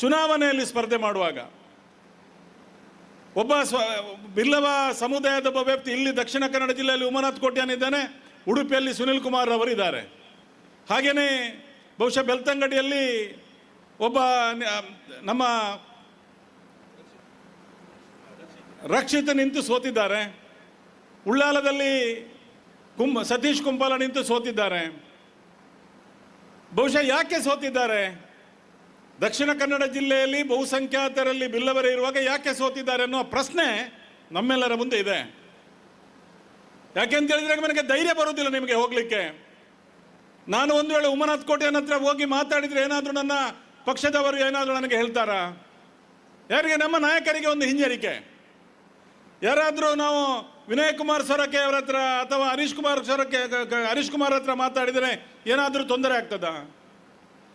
ಚುನಾವಣೆಯಲ್ಲಿ ಸ್ಪರ್ಧೆ ಮಾಡುವಾಗ ಒಬ್ಬ ಸ್ವ, ಬಿಲ್ಲವ ಸಮುದಾಯದ ಒಬ್ಬ ವ್ಯಕ್ತಿ ಇಲ್ಲಿ ದಕ್ಷಿಣ ಕನ್ನಡ ಜಿಲ್ಲೆಯಲ್ಲಿ ಉಮನಾಥ್ ಕೋಟ್ಯಾನ್ ಇದ್ದಾನೆ, ಉಡುಪಿಯಲ್ಲಿ ಸುನಿಲ್ ಕುಮಾರ್ ಅವರಿದ್ದಾರೆ. ಹಾಗೆಯೇ ಬಹುಶಃ ಬೆಳ್ತಂಗಡಿಯಲ್ಲಿ ಒಬ್ಬ ನಮ್ಮ ರಕ್ಷಿತ ನಿಂತು ಸೋತಿದ್ದಾರೆ, ಉಳ್ಳಾಲದಲ್ಲಿ ಕುಂ, ಸತೀಶ್ ಕುಂಬಾಲ ನಿಂತು ಸೋತಿದ್ದಾರೆ. ಬಹುಶಃ ಯಾಕೆ ಸೋತಿದ್ದಾರೆ? ದಕ್ಷಿಣ ಕನ್ನಡ ಜಿಲ್ಲೆಯಲ್ಲಿ ಬಹುಸಂಖ್ಯಾತರಲ್ಲಿ ಬಿಲ್ಲವರೇ ಇರುವಾಗ ಯಾಕೆ ಸೋತಿದ್ದಾರೆ ಅನ್ನೋ ಪ್ರಶ್ನೆ ನಮ್ಮೆಲ್ಲರ ಮುಂದೆ ಇದೆ. ಯಾಕೆಂತ ಹೇಳಿದ್ರೆ ನನಗೆ ಧೈರ್ಯ ಬರುವುದಿಲ್ಲ ನಿಮಗೆ ಹೋಗ್ಲಿಕ್ಕೆ. ನಾನು ಒಂದು ವೇಳೆ ಉಮನಾಥ್ ಕೋಟೆಯನ್ನ ಹತ್ರ ಹೋಗಿ ಮಾತಾಡಿದ್ರೆ ಏನಾದರೂ ನನ್ನ ಪಕ್ಷದವರು ಏನಾದರೂ ನನಗೆ ಹೇಳ್ತಾರಾ? ಯಾರಿಗೆ? ನಮ್ಮ ನಾಯಕರಿಗೆ ಒಂದು ಹಿಂಜರಿಕೆ. ಯಾರಾದರೂ ನಾವು ವಿನಯ್ ಕುಮಾರ್ ಸೊರಕೆ ಅವರ ಹತ್ರ ಅಥವಾ ಹರೀಶ್ ಕುಮಾರ್ ಸೊರಕೆ ಹರೀಶ್ ಕುಮಾರ್ ಹತ್ರ ಮಾತಾಡಿದರೆ ಏನಾದರೂ ತೊಂದರೆ ಆಗ್ತದಾ?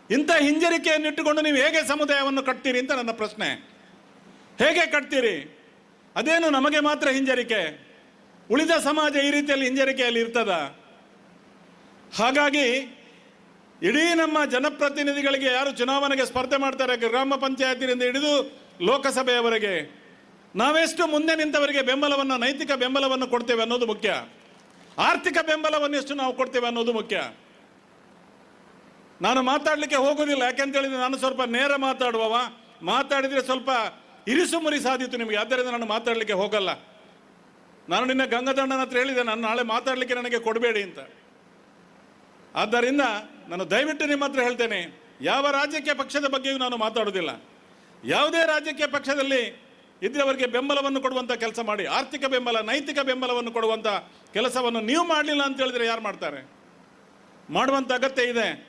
ಇಂಥ ಹಿಂಜರಿಕೆಯನ್ನಿಟ್ಟುಕೊಂಡು ನೀವು ಹೇಗೆ ಸಮುದಾಯವನ್ನು ಕಟ್ತೀರಿ ಅಂತ ನನ್ನ ಪ್ರಶ್ನೆ. ಹೇಗೆ ಕಟ್ತೀರಿ? ಅದೇನು ನಮಗೆ ಮಾತ್ರ ಹಿಂಜರಿಕೆ? ಉಳಿದ ಸಮಾಜ ಈ ರೀತಿಯಲ್ಲಿ ಹಿಂಜರಿಕೆಯಲ್ಲಿ ಇರ್ತದ? ಹಾಗಾಗಿ ಇಡೀ ನಮ್ಮ ಜನಪ್ರತಿನಿಧಿಗಳಿಗೆ ಯಾರು ಚುನಾವಣೆಗೆ ಸ್ಪರ್ಧೆ ಮಾಡ್ತಾರೆ ಗ್ರಾಮ ಪಂಚಾಯತಿನಿಂದ ಹಿಡಿದು ಲೋಕಸಭೆಯವರೆಗೆ, ನಾವೆಷ್ಟು ಮುಂದೆ ನಿಂತವರಿಗೆ ಬೆಂಬಲವನ್ನು, ನೈತಿಕ ಬೆಂಬಲವನ್ನು ಕೊಡ್ತೇವೆ ಅನ್ನೋದು ಮುಖ್ಯ. ಆರ್ಥಿಕ ಬೆಂಬಲವನ್ನು ಎಷ್ಟು ನಾವು ಕೊಡ್ತೇವೆ ಅನ್ನೋದು ಮುಖ್ಯ. ನಾನು ಮಾತಾಡಲಿಕ್ಕೆ ಹೋಗೋದಿಲ್ಲ ಯಾಕೆಂತ ಹೇಳಿದ್ರೆ ನಾನು ಸ್ವಲ್ಪ ನೇರ ಮಾತಾಡುವವ. ಮಾತಾಡಿದ್ರೆ ಸ್ವಲ್ಪ ಇರಿಸು ಮುರಿ ಸಾಧಿತು ನಿಮಗೆ, ಆದ್ದರಿಂದ ನಾನು ಮಾತಾಡಲಿಕ್ಕೆ ಹೋಗಲ್ಲ. ನಾನು ನಿನ್ನೆ ಗಂಗಾಧಣ್ಣನ ಹತ್ರ ಹೇಳಿದೆ, ನಾನು ನಾಳೆ ಮಾತಾಡಲಿಕ್ಕೆ ನನಗೆ ಕೊಡಬೇಡಿ ಅಂತ. ಆದ್ದರಿಂದ ನಾನು ದಯವಿಟ್ಟು ನಿಮ್ಮ ಹತ್ರ ಹೇಳ್ತೇನೆ, ಯಾವ ರಾಜಕೀಯ ಪಕ್ಷದ ಬಗ್ಗೆಯೂ ನಾನು ಮಾತಾಡೋದಿಲ್ಲ ಯಾವುದೇ ರಾಜಕೀಯ ಪಕ್ಷದಲ್ಲಿ ಇದ್ದವರಿಗೆ ಬೆಂಬಲವನ್ನು ಕೊಡುವಂಥ ಕೆಲಸ ಮಾಡಿ, ಆರ್ಥಿಕ ಬೆಂಬಲ, ನೈತಿಕ ಬೆಂಬಲವನ್ನು ಕೊಡುವಂಥ ಕೆಲಸವನ್ನು ನೀವು ಮಾಡಲಿಲ್ಲ ಅಂತ ಹೇಳಿದ್ರೆ ಯಾರು ಮಾಡ್ತಾರೆ? ಮಾಡುವಂಥ ಅಗತ್ಯ ಇದೆ.